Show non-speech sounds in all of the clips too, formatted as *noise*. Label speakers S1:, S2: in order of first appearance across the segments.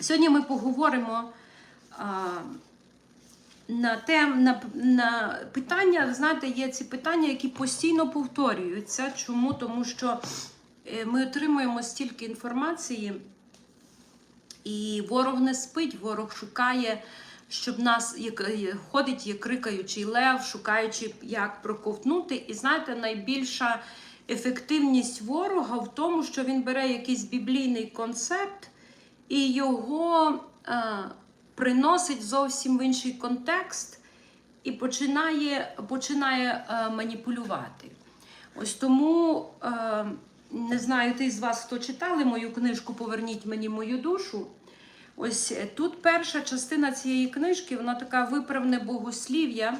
S1: Сьогодні ми поговоримо а, на тем, на, на питання. Знаєте, є ці питання, які постійно повторюються. Чому? Тому що е, ми отримуємо стільки інформації, і ворог не спить, ворог шукає, щоб нас як, е, ходить, як крикаючий лев, шукаючи, як проковтнути. І знаєте, найбільша ефективність ворога в тому, що він бере якийсь біблійний концепт і його е, приносить зовсім в інший контекст і починає, починає е, маніпулювати. Ось тому е, не знаю, ти з вас, хто читали мою книжку Поверніть мені мою душу. Ось тут перша частина цієї книжки, вона така виправне богослів'я.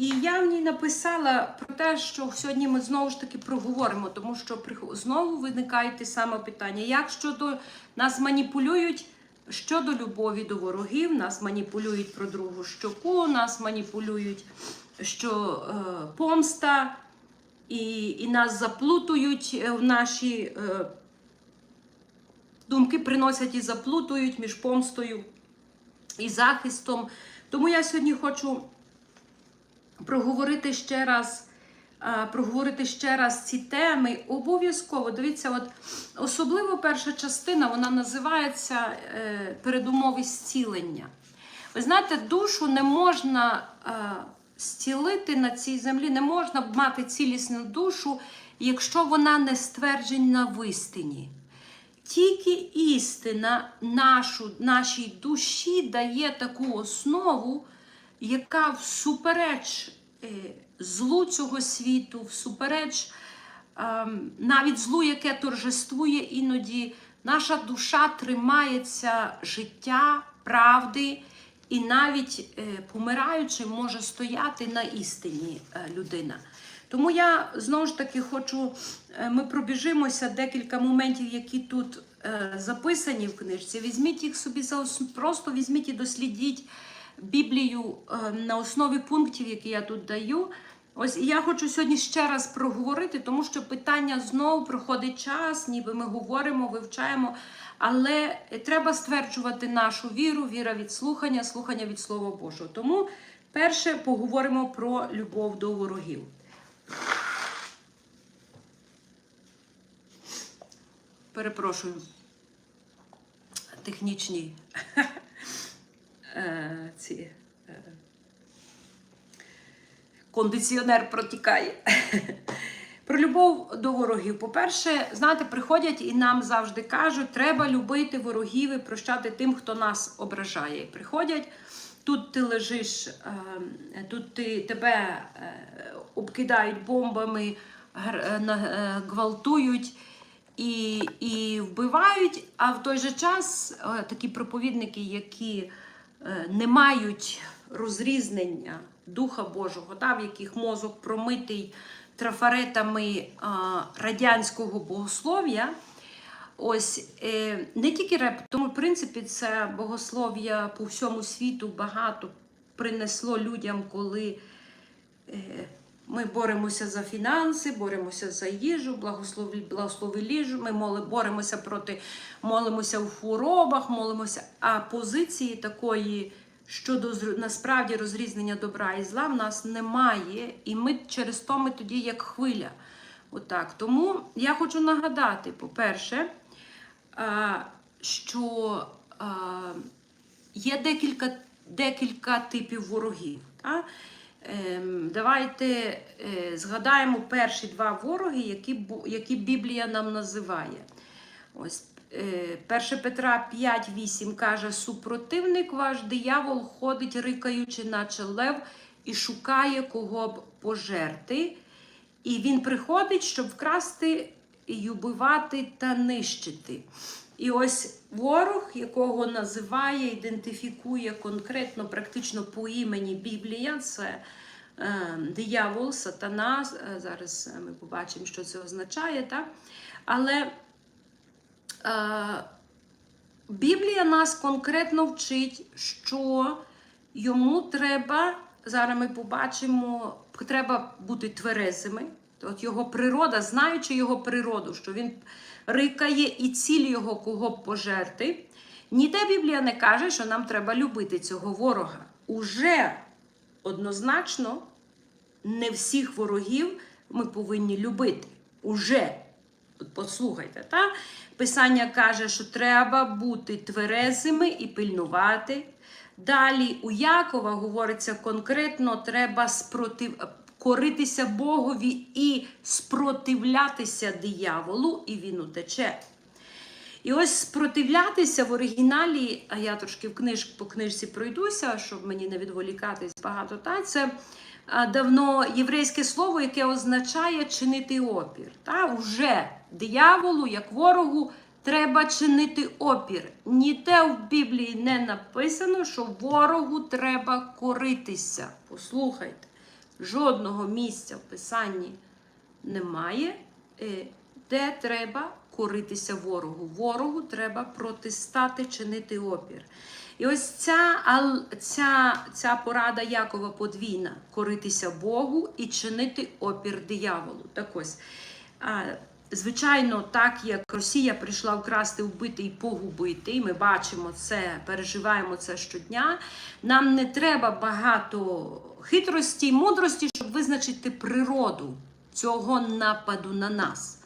S1: І я в ній написала про те, що сьогодні ми знову ж таки проговоримо, тому що знову виникає те саме питання: як щодо нас маніпулюють щодо любові до ворогів, нас маніпулюють про другу щоку, нас маніпулюють, що е, помста, і, і нас заплутують е, в наші е, думки, приносять і заплутують між помстою і захистом. Тому я сьогодні хочу проговорити ще раз. а, Проговорити ще раз ці теми. Обов'язково дивіться, от особливо перша частина вона називається е, передумови зцілення. Ви знаєте, душу не можна е, зцілити на цій землі, не можна мати цілісну душу, якщо вона не стверджена в істині. Тільки істина нашу, нашій душі дає таку основу, яка всупереч е, злу цього світу, всупереч ем, навіть злу, яке торжествує іноді, наша душа тримається життя, правди, і навіть е, помираючи, може стояти на істині е, людина. Тому я знову ж таки хочу, е, ми пробіжимося декілька моментів, які тут е, записані в книжці. Візьміть їх собі просто візьміть і дослідіть Біблію е, на основі пунктів, які я тут даю. Ось і я хочу сьогодні ще раз проговорити, тому що питання знову проходить час, ніби ми говоримо, вивчаємо. Але треба стверджувати нашу віру, віра від слухання, слухання від Слова Божого. Тому перше поговоримо про любов до ворогів. Перепрошую. Технічні ці. е, Кондиціонер протікає. *laughs* Про любов до ворогів. По-перше, знаєте, приходять і нам завжди кажуть, треба любити ворогів і прощати тим, хто нас ображає. Приходять, тут ти лежиш, е, тут ти, тебе е, обкидають бомбами, е, гвалтують і, і вбивають. А в той же час такі проповідники, які не мають розрізнення Духа Божого, та, в яких мозок промитий трафаретами а, радянського богослов'я. Ось е, не тільки реп, тому в принципі це богослов'я по всьому світу багато принесло людям, коли е, ми боремося за фінанси, боремося за їжу, благослови, благослови їжу, ми моли, боремося проти, молимося в хворобах, молимося. А позиції такої щодо насправді розрізнення добра і зла в нас немає. І ми через то ми тоді як хвиля. Отак. Тому я хочу нагадати, по-перше, що є декілька, декілька типів ворогів. Та? Ем, давайте е, згадаємо перші два вороги, які, які Біблія нам називає. Ось е, 1 Петра 5,8 каже: супротивник ваш диявол ходить, рикаючи, наче лев, і шукає кого б пожерти. І він приходить, щоб вкрасти і убивати та нищити. І ось ворог, якого називає, ідентифікує конкретно, практично по імені Біблія, це е, диявол, сатана. Е, Зараз ми побачимо, що це означає. Так? Але е, Біблія нас конкретно вчить, що йому треба, зараз ми побачимо, треба бути тверезими. От його природа, знаючи його природу, що він рикає і ціль його кого б пожерти. Ніде Біблія не каже, що нам треба любити цього ворога. Уже однозначно не всіх ворогів ми повинні любити. Уже. От послухайте, та? Писання каже, що треба бути тверезими і пильнувати. Далі у Якова говориться конкретно, треба спротив... коритися Богові і спротивлятися дияволу, і він утече. І ось спротивлятися в оригіналі, а я трошки в книж, по книжці пройдуся, щоб мені не відволікатись багато. Та це давно єврейське слово, яке означає чинити опір. Та уже дияволу, як ворогу, треба чинити опір. Ніде в Біблії не написано, що ворогу треба коритися. Послухайте, жодного місця в писанні немає, е, де треба коритися ворогу. Ворогу треба протистати, чинити опір. І ось ця, ця, ця порада Якова подвійна: коритися Богу і чинити опір дияволу. Так ось. Звичайно, так як Росія прийшла вкрасти, вбити і погубити, і ми бачимо це, переживаємо це щодня. Нам не треба багато хитрості й мудрості, щоб визначити природу цього нападу на нас.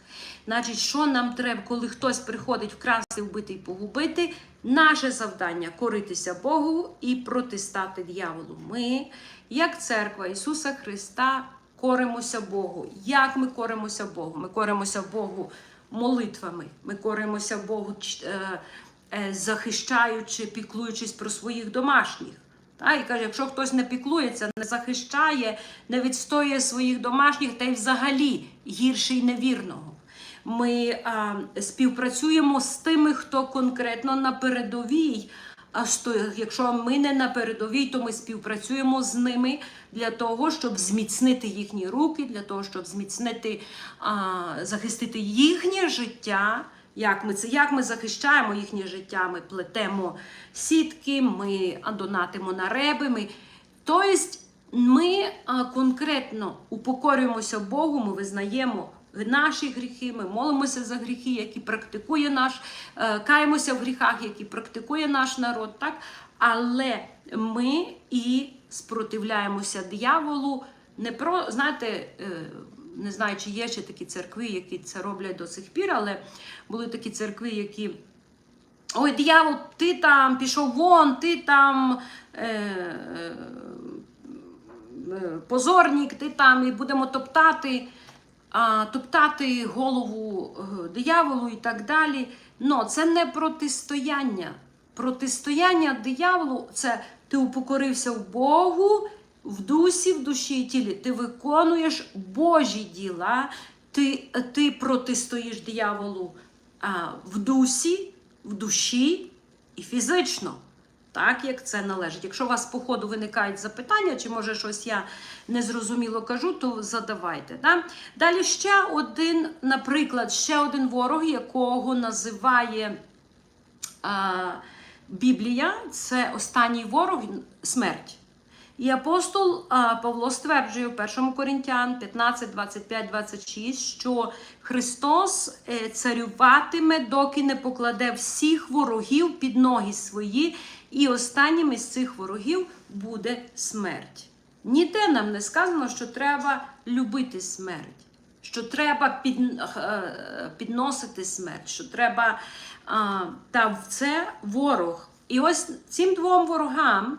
S1: Значить, що нам треба, коли хтось приходить вкрасти, вбити і погубити? Наше завдання коритися Богу і протистати дьяволу. Ми, як церква Ісуса Христа, коримося Богу. Як ми коримося Богу? Ми коримося Богу молитвами, ми коримося Богу, е, е, захищаючи, піклуючись про своїх домашніх. Та, і каже, якщо хтось не піклується, не захищає, не відстоює своїх домашніх, та й взагалі гірший невірного. Ми а, співпрацюємо з тими, хто конкретно на передовій. А що, якщо ми не на передовій, то ми співпрацюємо з ними для того, щоб зміцнити їхні руки, для того, щоб зміцнити, а, захистити їхнє життя. Як ми це як ми захищаємо їхнє життя? Ми плетемо сітки, ми донатимо на реби. Ми... Тобто ми конкретно упокорюємося Богу, ми визнаємо наші гріхи, ми молимося за гріхи, які практикує наш, е, каємося в гріхах, які практикує наш народ, так? Але ми і спротивляємося дияволу. Не про, знаєте, е, не знаю, чи є ще такі церкви, які це роблять до сих пір, але були такі церкви, які. Ой, диявол, ти там пішов вон, ти там е, е, е, позорник, ти там і будемо топтати, топтати голову е, дияволу і так далі. Но це не протистояння. Протистояння дияволу це ти упокорився в Богу, в дусі, в душі і тілі. Ти виконуєш Божі діла, ти, ти протистоїш дияволу а, в дусі, в душі і фізично. Так, як це належить. Якщо у вас по ходу виникають запитання, чи може щось я незрозуміло кажу, то задавайте. Да? Далі ще один, наприклад, ще один ворог, якого називає а, Біблія, це останній ворог смерть. І апостол Павло стверджує в 1 Коринтян 15, 25, 26, що Христос е, царюватиме, доки не покладе всіх ворогів під ноги свої, і останнім із цих ворогів буде смерть. Ніде нам не сказано, що треба любити смерть, що треба під, е, підносити смерть, що треба. Та це ворог. І ось цим двом ворогам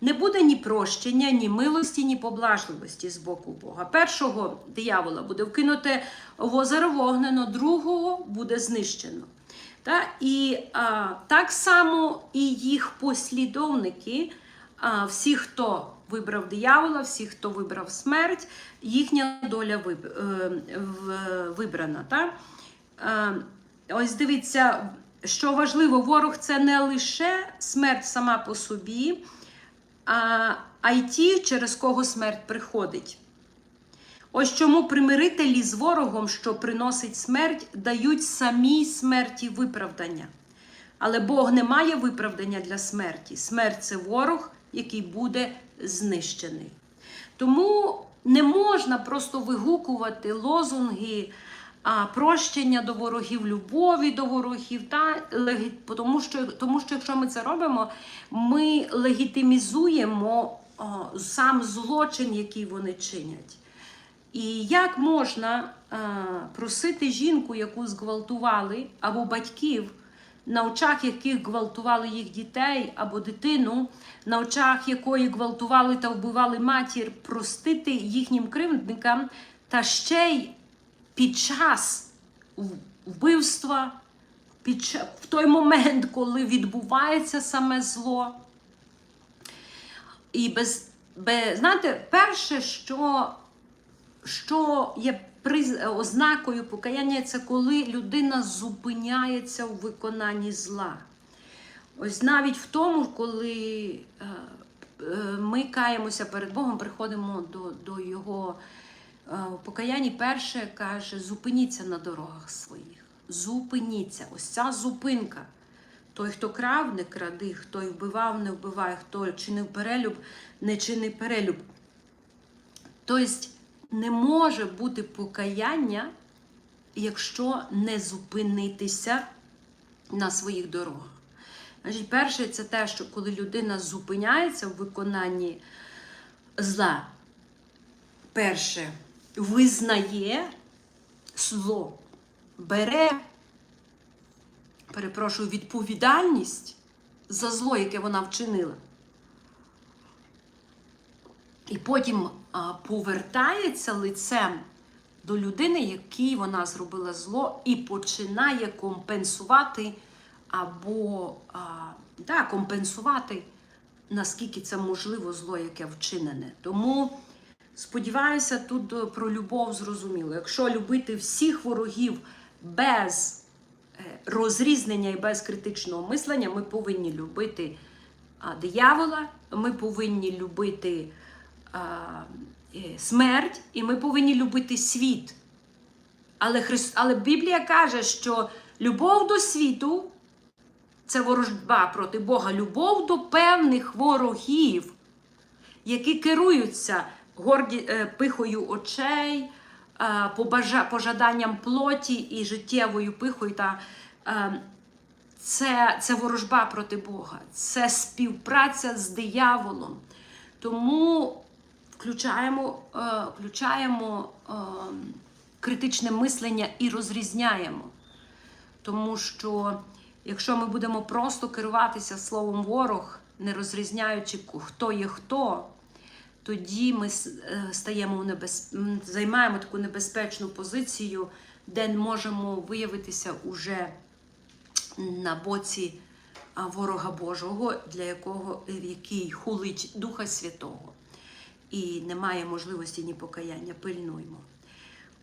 S1: не буде ні прощення, ні милості, ні поблажливості з боку Бога. Першого диявола буде вкинуте в озеро вогнено, другого буде знищено. Та? І а, так само і їх послідовники, а, всі, хто вибрав диявола, всі, хто вибрав смерть, їхня доля виб, е, вибрана. Та? Е, Ось дивіться, що важливо, ворог це не лише смерть сама по собі, а, й через кого смерть приходить. Ось чому примирителі з ворогом, що приносить смерть, дають самій смерті виправдання. Але Бог не має виправдання для смерті. Смерть це ворог, який буде знищений. Тому не можна просто вигукувати лозунги а, прощення до ворогів, любові до ворогів, та легі... тому, що, тому що якщо ми це робимо, ми легітимізуємо а, сам злочин, який вони чинять. І як можна а, просити жінку, яку зґвалтували, або батьків, на очах яких гвалтували їх дітей або дитину, на очах якої гвалтували та вбивали матір, простити їхнім кривдникам, та ще й під час вбивства, під в той момент, коли відбувається саме зло. І без, без знаєте, перше, що, що є приз, ознакою покаяння, це коли людина зупиняється у виконанні зла. Ось навіть в тому, коли е, е, ми каємося перед Богом, приходимо до, до Його е, покаяння, перше каже: зупиніться на дорогах своїх. Зупиніться. Ось ця зупинка. Той, хто крав, не кради, хто й вбивав, не вбиває, хто чинив перелюб, не чинив перелюб. Тобто не може бути покаяння, якщо не зупинитися на своїх дорогах. Значить, перше, це те, що коли людина зупиняється в виконанні зла, перше, визнає зло, бере, перепрошую, відповідальність за зло, яке вона вчинила. І потім а, повертається лицем до людини, якій вона зробила зло, і починає компенсувати або а, да, компенсувати, наскільки це можливо зло, яке вчинене. Тому сподіваюся, тут е, про любов зрозуміло. Якщо любити всіх ворогів без е, розрізнення і без критичного мислення, ми повинні любити диявола, ми повинні любити е, смерть, і ми повинні любити світ. Але, Хрис... Але Біблія каже, що любов до світу це ворожба проти Бога, любов до певних ворогів, які керуються горді... е, пихою очей, е, пожаданням плоті і життєвою пихою. Та, е, це, це ворожба проти Бога, це співпраця з дияволом. Тому включаємо, включаємо критичне мислення і розрізняємо. Тому що якщо ми будемо просто керуватися словом ворог, не розрізняючи, хто є хто, тоді ми е, стаємо в небез... займаємо таку небезпечну позицію, де можемо виявитися уже на боці ворога Божого, для якого який хулить Духа Святого. І немає можливості ні покаяння, пильнуймо.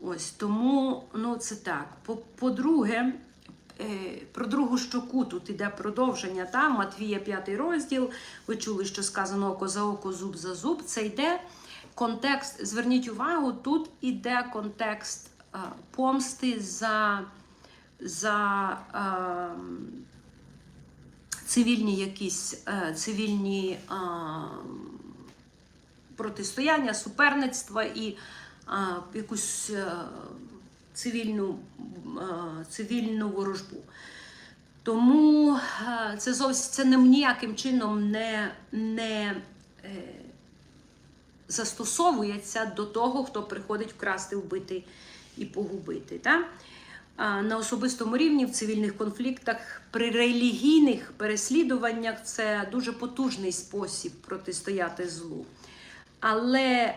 S1: Ось тому, ну це так. По- По-друге, е, про другу щоку тут іде продовження. Та? Матвія 5 розділ. Ви чули, що сказано око за око, зуб за зуб. Це йде контекст. Зверніть увагу, тут іде контекст е, помсти за, за е, цивільні якісь е, цивільні е, протистояння, суперництва і а, якусь е, цивільну, е, цивільну ворожбу. Тому е, це зовсім це не ніяким чином не, не е, застосовується до того, хто приходить вкрасти, вбити і погубити. Та? А На особистому рівні в цивільних конфліктах, при релігійних переслідуваннях це дуже потужний спосіб протистояти злу. Але е,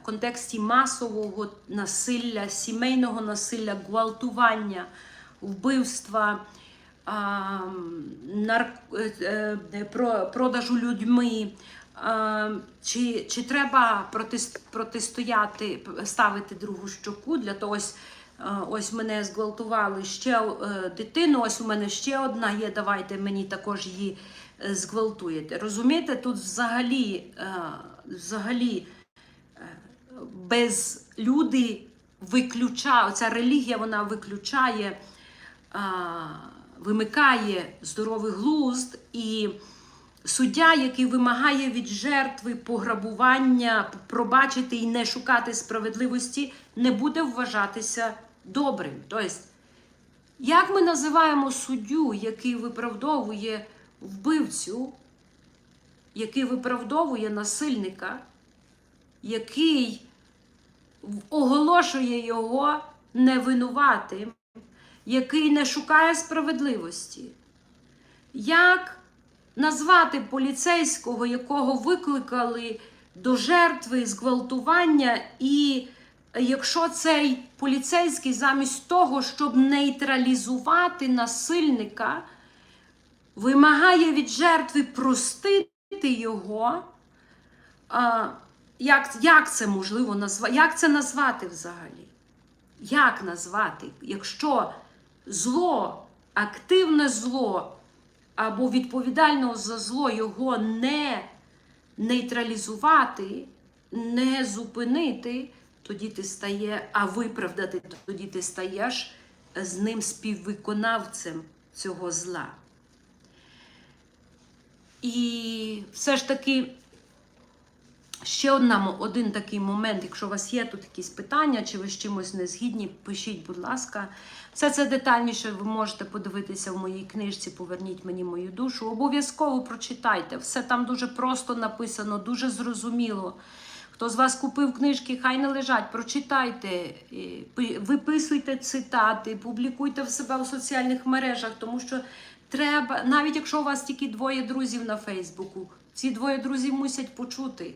S1: в контексті масового насилля, сімейного насилля, гвалтування, вбивства, е, е, про- продажу людьми, чи, чи треба протистояти, ставити другу щоку для того, ось, ось мене зґвалтували ще дитину, ось у мене ще одна є, давайте мені також її зґвалтуєте. Розумієте, тут взагалі, взагалі е, без люди виключає, оця релігія вона виключає, вимикає здоровий глузд і суддя, який вимагає від жертви пограбування, пробачити і не шукати справедливості, не буде вважатися добрим. Тобто, як ми називаємо суддю, який виправдовує вбивцю, який виправдовує насильника, який оголошує його невинуватим, який не шукає справедливості? Як назвати поліцейського, якого викликали до жертви зґвалтування, і якщо цей поліцейський замість того, щоб нейтралізувати насильника, вимагає від жертви простити його, а, як, як це можливо назвати? Як це назвати взагалі? Як назвати, якщо зло, активне зло або відповідального за зло його не нейтралізувати, не зупинити, тоді ти стає, а виправдати, тоді ти стаєш з ним співвиконавцем цього зла. І все ж таки ще одна, один такий момент, якщо у вас є тут якісь питання, чи ви з чимось не згідні, пишіть, будь ласка. Все це детальніше ви можете подивитися в моїй книжці Поверніть мені мою душу. Обов'язково прочитайте. Все там дуже просто написано, дуже зрозуміло. Хто з вас купив книжки, хай не лежать, прочитайте, е, виписуйте цитати, публікуйте в себе у соціальних мережах, тому що треба, навіть якщо у вас тільки двоє друзів на Фейсбуку, ці двоє друзів мусять почути,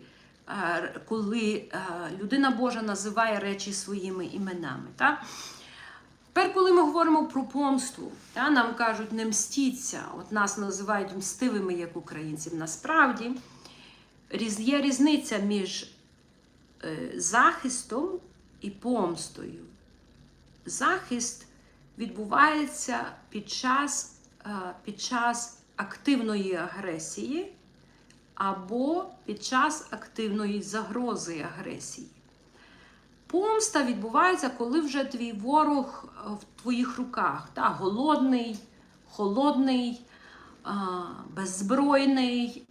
S1: е, коли е, людина Божа називає речі своїми іменами. Так? Тепер, коли ми говоримо про помсту, та, нам кажуть, не мстіться, от нас називають мстивими як українців. Насправді є різниця між е, захистом і помстою. Захист відбувається під час, під час активної агресії або під час активної загрози агресії. Помста відбувається, коли вже твій ворог е, в твоїх руках. Та, голодний, холодний, беззбройний.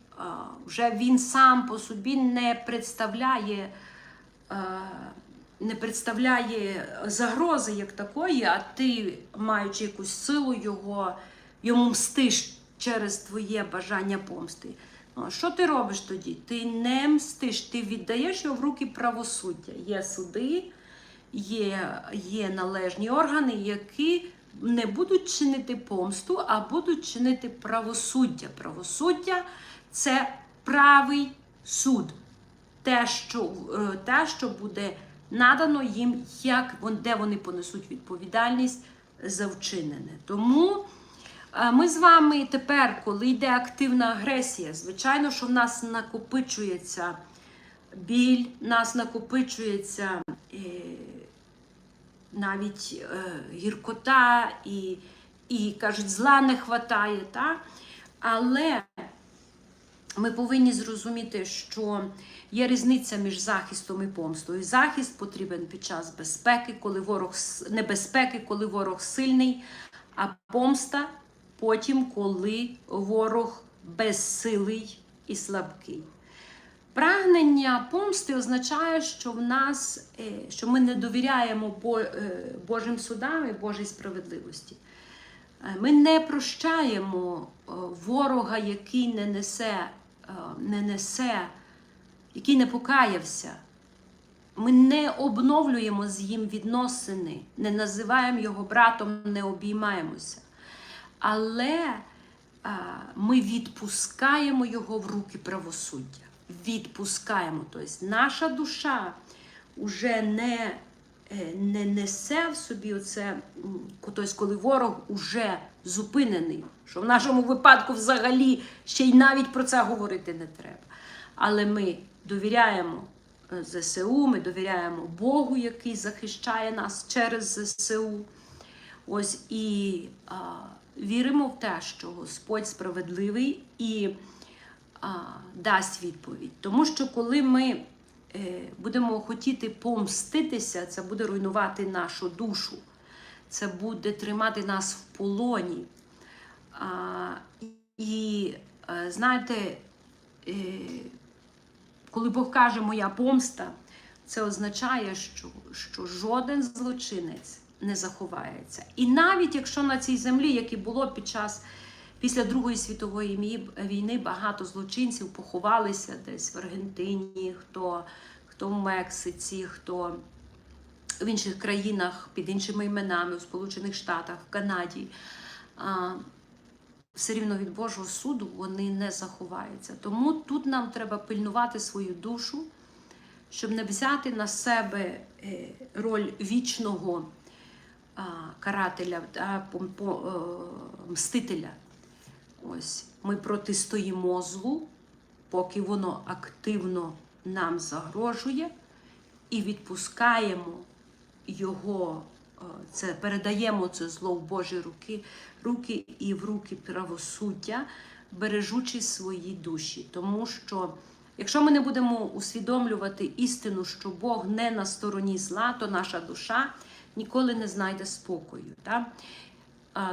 S1: Вже він сам по собі не представляє, е, не представляє загрози як такої, а ти, маючи якусь силу, його, йому мстиш через твоє бажання помсти. Ну, Що ти робиш тоді? Ти не мстиш, ти віддаєш його в руки правосуддя. Є суди, є, є належні органи, які не будуть чинити помсту, а будуть чинити правосуддя. Правосуддя це правий суд. Те, що, е, те, що буде надано їм, як, де вони понесуть відповідальність за вчинене. Тому. А Ми з вами тепер, коли йде активна агресія, звичайно, що в нас накопичується біль, в нас накопичується е, навіть е, гіркота і, і кажуть, зла не хватає. Та? Але ми повинні зрозуміти, що є різниця між захистом і помстою. Захист потрібен під час безпеки, коли ворог небезпеки, коли ворог сильний, а помста потім, коли ворог безсилий і слабкий. Прагнення помсти означає, що в нас, е, що ми не довіряємо е, Божим судам і Божій справедливості. Е, Ми не прощаємо ворога, який не несе, не несе, який не покаявся. Ми не обновлюємо з ним відносини, не називаємо його братом, не обіймаємося. Але ми відпускаємо його в руки правосуддя. Відпускаємо. Тобто наша душа вже не, е, не несе в собі оце, тобто, коли ворог уже зупинений, що в нашому випадку взагалі ще й навіть про це говорити не треба. Але ми довіряємо е, ЗСУ, ми довіряємо Богу, який захищає нас через ЗСУ. Ось і а, віримо в те, що Господь справедливий і а, дасть відповідь. Тому що коли ми е, будемо хотіти помститися, це буде руйнувати нашу душу, це буде тримати нас в полоні. А, і е, знаєте, е, коли Бог каже моя помста, це означає, що, що жоден злочинець не заховається. І навіть якщо на цій землі, як і було під час після Другої світової війни, багато злочинців поховалися десь в Аргентині, хто, хто в Мексиці, хто в інших країнах під іншими іменами, у Сполучених Штатах, в Канаді. Все рівно від Божого суду вони не заховаються. Тому тут нам треба пильнувати свою душу, щоб не взяти на себе е, роль вічного карателя, по, е, мстителя. Ось ми протистоїмо злу, поки воно активно нам загрожує, і відпускаємо його, е, це передаємо це зло в Божі руки, руки і в руки правосуддя, бережучи свої душі. Тому що якщо ми не будемо усвідомлювати істину, що Бог не на стороні зла, то наша душа ніколи не знайде спокою. Так?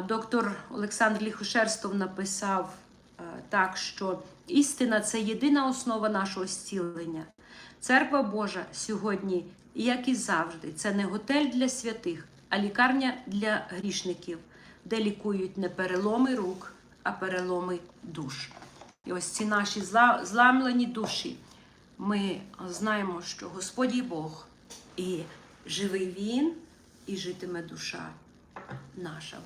S1: Доктор Олександр Ліхошерстов написав е, так, що істина це єдина основа нашого зцілення. Церква Божа сьогодні, як і завжди, це не готель для святих, а лікарня для грішників, де лікують не переломи рук, а переломи душ. І ось ці наші зла- зламлені душі. Ми знаємо, що Господь є Бог, і живий Він, і житиме душа наша.